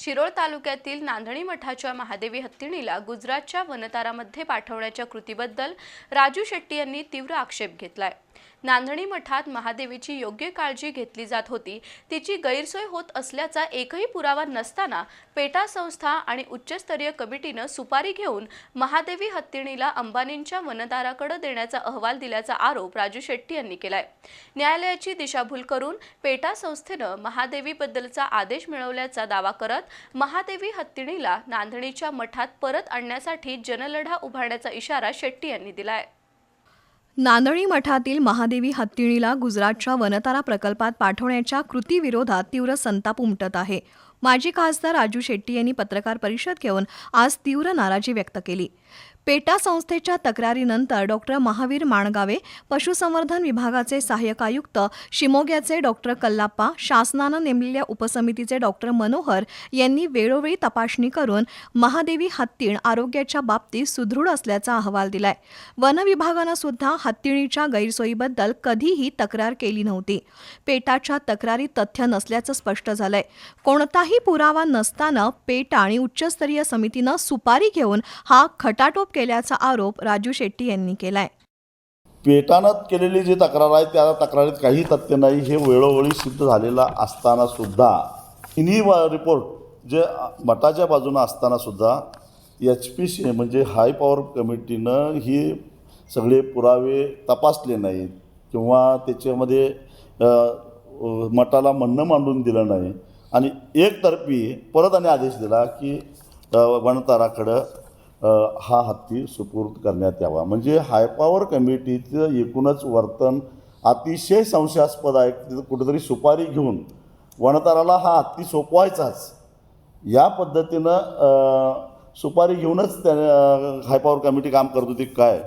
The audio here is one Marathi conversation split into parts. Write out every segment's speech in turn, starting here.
शिरोळ तालुक्यातील नांदणी मठाच्या महादेवी हत्तीणीला गुजरातच्या वनतारामध्ये पाठवण्याच्या कृतीबद्दल राजू शेट्टी यांनी तीव्र आक्षेप घेतलाय. नांदणी मठात महादेवीची योग्य काळजी घेतली जात होती. तिची गैरसोय होत असल्याचा एकही पुरावा नसताना पेटा संस्था आणि उच्चस्तरीय कमिटीनं सुपारी घेऊन महादेवी हत्तीणीला अंबानींच्या वनदाराकडे देण्याचा अहवाल दिल्याचा आरोप राजू शेट्टी यांनी केलाय. न्यायालयाची दिशाभूल करून पेटा संस्थेनं महादेवीबद्दलचा आदेश मिळवल्याचा दावा करत महादेवी हत्तीणीला नांदणीच्या मठात परत आणण्यासाठी जनलढा उभारण्याचा इशारा शेट्टी यांनी दिलाय. नांदणी मठातील महादेवी हत्तीणीला गुजरातच्या वनतारा प्रकल्पात पाठवण्याच्या कृतीविरोधात तीव्र संताप उमटत आहे. माजी खासदार राजू शेट्टी यांनी पत्रकार परिषद घेऊन आज तीव्र नाराजी व्यक्त केली. पेटा संस्थेच्या तक्रारीनंतर डॉक्टर महावीर माणगावे पशुसंवर्धन विभागाचे सहाय्यक आयुक्त शिमोग्याचे डॉक्टर कल्लाप्पा शासनानं नेमलेल्या उपसमितीचे डॉक्टर मनोहर यांनी वेळोवेळी तपासणी करून महादेवी हत्तीण आरोग्याच्या बाबतीत सुदृढ असल्याचा अहवाल दिलाय. वन विभागानं सुद्धा हत्तीणीच्या गैरसोयीबद्दल कधीही तक्रार केली नव्हती. पेटाच्या तक्रारी तथ्य नसल्याचं स्पष्ट झालंय. कोणताही पुरावा नसताना पेटा आणि उच्चस्तरीय समितीनं सुपारी घेऊन हा खटाटोप केल्याचा आरोप राजू शेट्टी यांनी केलाय. पेटानं केलेली जी तक्रार आहे त्या तक्रारीत काही तथ्य नाही. हे वेळोवेळी सिद्ध झालेलं असताना सुद्धा इनी वा- रिपोर्ट जे मठाच्या बाजूनं असताना सुद्धा एच पी सी म्हणजे हाय पॉवर कमिटीनं ही सगळे पुरावे तपासले नाहीत किंवा त्याच्यामध्ये मठाला म्हणणं मांडून दिलं नाही. आणि एकतर्फी परत आणि आदेश दिला की वणताराकडं वनताराकडं हा हत्ती सुपूर्द करण्यात यावा. म्हणजे हायपॉवर कमिटीचं एकूणच वर्तन अतिशय संशयास्पद आहे. तिथं कुठेतरी सुपारी घेऊन वनताराला हा हत्ती सोपवायचाच. या पद्धतीनं सुपारी घेऊनच त्या हायपॉवर कमिटी काम करत होती. काय?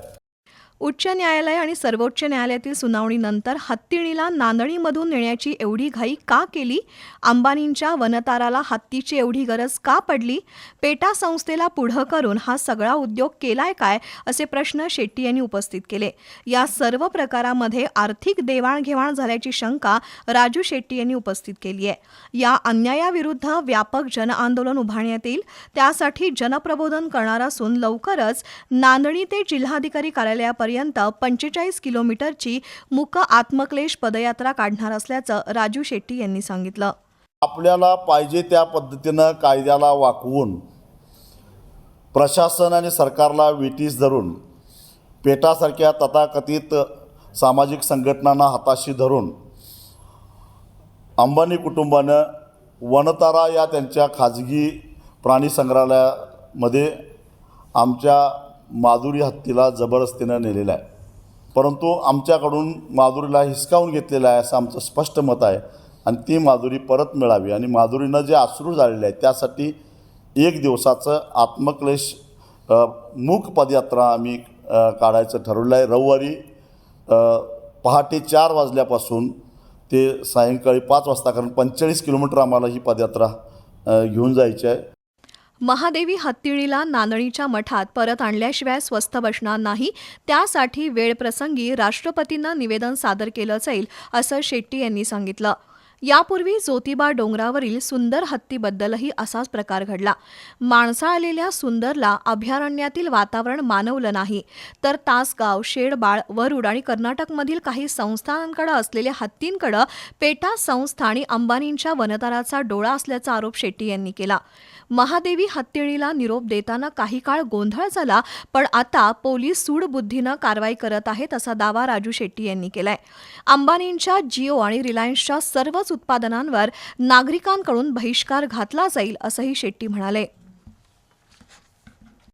उच्च न्यायालय आणि सर्वोच्च न्यायालयातील सुनावणीनंतर हत्तीणीला नांदणीमधून नेण्याची एवढी घाई का केली? अंबानींच्या वनताराला हत्तीची एवढी गरज का पडली? पेटा संस्थेला पुढं करून हा सगळा उद्योग केलाय काय? असे प्रश्न शेट्टी यांनी उपस्थित केले. या सर्व प्रकारामध्ये आर्थिक देवाणघेवाण झाल्याची शंका राजू शेट्टी यांनी उपस्थित केली आहे. या अन्यायाविरुद्ध व्यापक जनआंदोलन उभारण्यात येईल. त्यासाठी जनप्रबोधन करणार असून लवकरच नांदणी ते जिल्हाधिकारी कार्यालयापर्यंत पंचेचाळीस किलोमीटरची मुक आत्मक्लेश पदयात्रा काढणार असल्याचं राजू शेट्टी यांनी सांगितलं. आपल्याला पाहिजे त्या पद्धतीनं कायद्याला वाकवून प्रशासन आणि सरकारला विटीस धरून पेटासारख्या तथाकथित सामाजिक संघटनांना हाताशी धरून अंबानी कुटुंबानं वनतारा या त्यांच्या खाजगी प्राणी संग्रहालयामध्ये आमच्या माधुरी हत्तीला जबरदस्तीनं नेलेलं आहे. परंतु आमच्याकडून माधुरीला हिसकावून घेतलेलं आहे असं आमचं स्पष्ट मत आहे. आणि ती माधुरी परत मिळावी. आणि माधुरीनं जे अश्रू झालेलं आहे त्यासाठी एक दिवसाचं आत्मक्लेश मूक पदयात्रा आम्ही काढायचं ठरवलं आहे. रविवारी पहाटे चार वाजल्यापासून ते सायंकाळी पाच वाजता कारण पंचेचाळीस किलोमीटर आम्हाला ही पदयात्रा घेऊन जायची आहे. महादेवी हत्तीळीला नांदणीच्या मठात परत आणल्याशिवाय स्वस्थ बसणार नाही त्यासाठी वेळप्रसंगी राष्ट्रपतींना निवेदन सादर केलं जाईल असं शेट्टी यांनी सांगितलं. यापूर्वी ज्योतिबा डोंगरावरील सुंदर हत्तीबद्दलही असाच प्रकार घडला. माणसा आलेल्या सुंदरला अभयारण्यातील वातावरण मानवलं नाही. तर तासगाव शेडबाळ वरुड आणि कर्नाटकमधील काही संस्थांकडे असलेल्या हत्तींकडे पेटा संस्था आणि अंबानींच्या वनताराचा डोळा असल्याचा आरोप शेट्टी यांनी केला. महादेवी हत्तीणीला निरोप देताना काही काळ गोंधळ झाला पण आता पोलीस सूडबुद्धीनं कारवाई करत आहेत असा दावा राजू शेट्टी यांनी केलाय. अंबानींच्या जिओ आणि रिलायन्सच्या सर्वच उत्पादनांवर नागरिकांकडून बहिष्कार घातला जाईल असंही शेट्टी म्हणाले.